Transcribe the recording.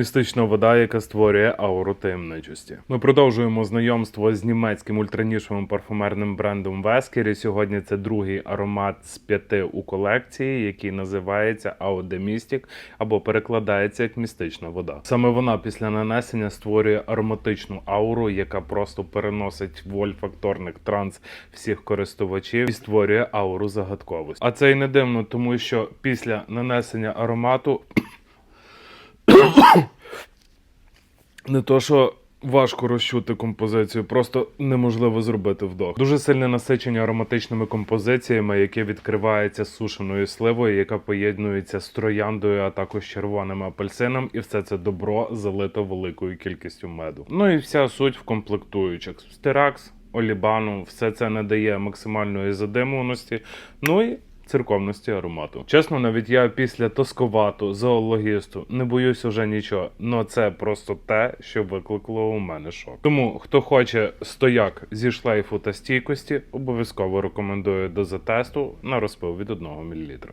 Містична вода, яка створює ауру таємничості. Ми продовжуємо знайомство з німецьким ультранішевим парфумерним брендом Вескер. І сьогодні це другий аромат з п'яти у колекції, який називається de або перекладається як містична вода. Саме вона після нанесення створює ароматичну ауру, яка просто переносить в ольфакторник транс всіх користувачів і створює ауру загадковості. А це й не дивно, тому що після нанесення аромату не то, що важко розчути композицію, просто неможливо зробити вдох. Дуже сильне насичення ароматичними композиціями, яке відкривається сушеною сливою, яка поєднується з трояндою, а також червоним апельсином, і все це добро залито великою кількістю меду. Ну і вся суть в комплектуючих. Стиракс, олібану, все це надає максимальної задимуваності. Ну і церковності аромату. Чесно, навіть я після тосковату, зоологісту не боюсь уже нічого. Но це просто те, що викликало у мене шок. Тому хто хоче стояк зі шлейфу та стійкості, обов'язково рекомендую до затесту на розпил від 1 мл.